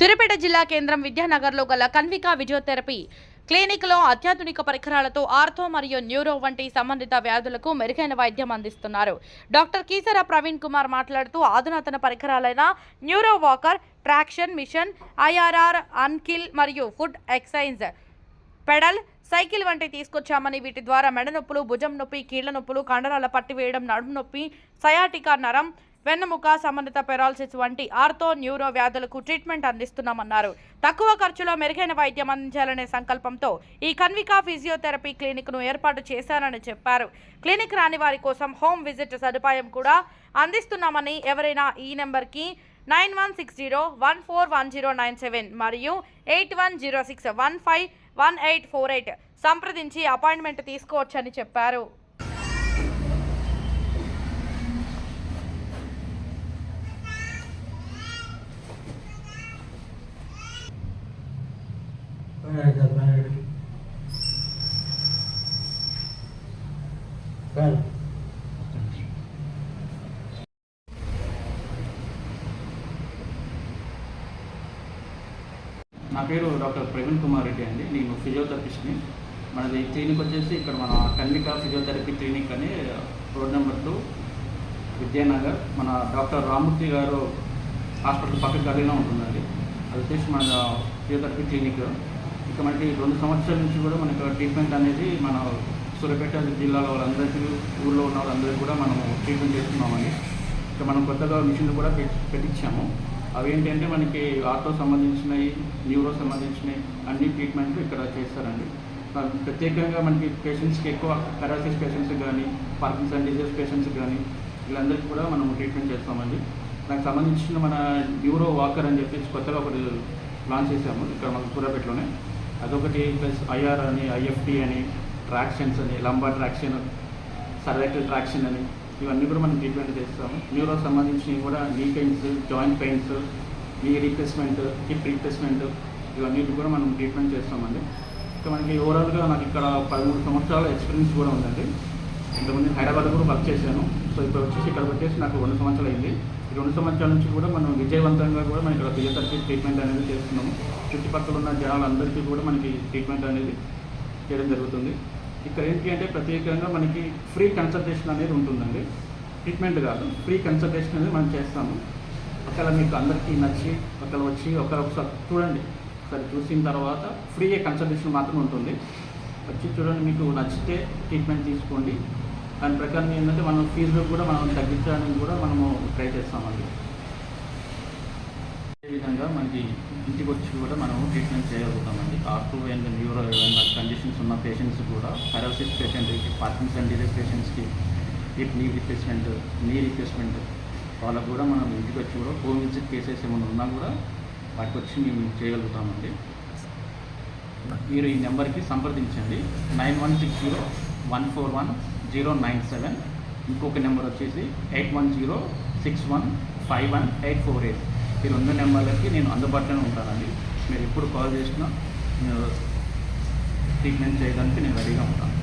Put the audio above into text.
సిరిపేట జిల్లా కేంద్రం విద్యానగర్లో గల కన్వికా ఫిజియోథెరపీ క్లినిక్లో అత్యాధునిక పరికరాలతో ఆర్థో మరియు న్యూరో వంటి సంబంధిత వ్యాధులకు మెరుగైన వైద్యం అందిస్తున్నారు. డాక్టర్ కీసర ప్రవీణ్ కుమార్ మాట్లాడుతూ ఆధునాతన పరికరాలైన neuro walker traction machine IRR ankle మరియు ఫుడ్ ఎక్సైజ్ పెడల్ సైకిల్ వంటి తీసుకొచ్చామని వీటి ద్వారా మెడ నొప్పులు భుజం నొప్పి కీళ్ళ నొప్పులు కండరాల పట్టివేయడం నడుము నొప్పి సయాటికా నరం వెన్నెముక సంబంధిత పెరాలసిస్ వంటి ఆర్థో న్యూరో వ్యాధులకు ట్రీట్మెంట్ అందిస్తున్నామన్నారు. తక్కువ ఖర్చులో మెరుగైన వైద్యం అందించాలనే సంకల్పంతో ఈ కన్వికా ఫిజియోథెరపీ క్లినిక్ను ఏర్పాటు చేశారని చెప్పారు. క్లినిక్ రాని వారి కోసం హోమ్ విజిట్ సదుపాయం కూడా అందిస్తున్నామని ఎవరైనా ఈ నెంబర్కి nine one six zero one four one zero nine seven మరియు eight one zero six one five one eight four eight సంప్రదించి అపాయింట్మెంట్ తీసుకోవచ్చని చెప్పారు. నా పేరు డాక్టర్ ప్రవీణ్ కుమార్ రెడ్డి అండి. నేను ఫిజియోథెరపిస్ట్ని. మనది క్లినిక్ వచ్చేసి ఇక్కడ మన కన్నిక ఫిజియోథెరపీ క్లినిక్ అని రోడ్ నెంబర్ టూ విద్యానగర్. మన డాక్టర్ రామూర్తి గారు హాస్పిటల్ పక్క గదిలో ఉంటుందండి అది వచ్చేసి మన ఫిజియోథెరపీ క్లినిక్. ఇక మనకి రెండు సంవత్సరాల నుంచి కూడా మనకి ట్రీట్మెంట్ అనేది మన సూర్యాపేట జిల్లాలో వాళ్ళందరికీ ఊళ్ళో ఉన్న వాళ్ళందరికీ కూడా మనము ట్రీట్మెంట్ చేస్తున్నామండి ఇక మనం కొత్తగా మిషన్లు కూడా పెట్టించాము. అవి ఏంటంటే మనకి ఆటో సంబంధించినవి న్యూరో సంబంధించినవి అన్ని ట్రీట్మెంట్లు ఇక్కడ చేస్తారండి. ప్రత్యేకంగా మనకి పేషెంట్స్కి ఎక్కువ పెరాసిస్ పేషెంట్స్ కానీ పార్కిన్సన్ డిజీజ్ పేషెంట్స్ కానీ వీళ్ళందరికీ కూడా మనం ట్రీట్మెంట్ చేస్తామండి. దానికి సంబంధించిన మన న్యూరో వాకర్ అని చెప్పేసి కొత్తగా ఒకటి లాంచ్ చేసాము ఇక్కడ మన సూర్యాపేటలోనే. అదొకటి ప్లస్ ఐఆర్ అని ఐఎఫ్టీ అని ట్రాక్షన్స్ అని లంబా ట్రాక్షన్ సర్వైకల్ ట్రాక్షన్ అని ఇవన్నీ కూడా మనం ట్రీట్మెంట్ చేస్తాము. న్యూరో సంబంధించినవి కూడా knee pains joint pains knee replacement hip replacement ఇవన్నీ కూడా మనం ట్రీట్మెంట్ చేస్తామండి. ఇంకా మనకి ఓవరాల్గా నాకు ఇక్కడ పదమూడు సంవత్సరాల ఎక్స్పీరియన్స్ కూడా ఉందండి. ఇంతకుముందు హైదరాబాద్ కూడా వర్క్ చేశాను. సో ఇప్పుడు వచ్చేసి ఇక్కడ వచ్చేసి నాకు రెండు సంవత్సరాలు అయింది. ఈ రెండు సంవత్సరాల నుంచి కూడా మనం విజయవంతంగా కూడా మనం ఇక్కడ ఫిజియోథెరపీ ట్రీట్మెంట్ అనేది చేస్తున్నాము. చుట్టుపక్కల ఉన్న జనాలందరికీ కూడా మనకి ట్రీట్మెంట్ అనేది చేయడం జరుగుతుంది. ఇక్కడ ఏంటి అంటే ప్రత్యేకంగా మనకి ఫ్రీ కన్సల్టేషన్ అనేది ఉంటుందండి. ట్రీట్మెంట్ కాదు ఫ్రీ కన్సల్టేషన్ అనేది మనం చేస్తాము. ఒకవేళ మీకు అందరికీ నచ్చి ఒకవేళ వచ్చి ఒక ఒకసారి చూడండి. ఒకసారి చూసిన తర్వాత ఫ్రీ కన్సల్టేషన్ మాత్రం ఉంటుంది. వచ్చి చూడండి మీకు నచ్చితే ట్రీట్మెంట్ తీసుకోండి. దాని ప్రకారం ఏంటంటే మనం ఫీజులు కూడా మనం తగ్గించడానికి కూడా మనము ట్రై చేస్తామండి. అదేవిధంగా మనకి ఇంటికి వచ్చి కూడా మనం ట్రీట్మెంట్ చేయగలుగుతామండి. ఆర్టో అండ్ న్యూరో ఏమైనా కండిషన్స్ ఉన్న పేషెంట్స్ కూడా పెరాలసిస్ పేషెంట్కి పార్కిన్సన్ డిజీజ్ పేషెంట్స్కి hip knee replacement knee replacement వాళ్ళకు కూడా మనం ఇంటికి వచ్చి కూడా హోమ్ విజిట్ కేసెస్ ఏమైనా ఉన్నా కూడా వాటికి వచ్చి మేము చేయగలుగుతామండి. మీరు ఈ నెంబర్కి సంప్రదించండి. Nine one six zero one four one zero nine seven. ఇంకొక నెంబర్ వచ్చేసి eight one zero six one five one eight four eight. ఈ రెండు నెంబర్లకి నేను అందుబాటులోనే ఉంటానండి. మీరు ఎప్పుడు కాల్ చేసినా ట్రీట్మెంట్ చేయడానికి నేను రెడీగా ఉంటాను.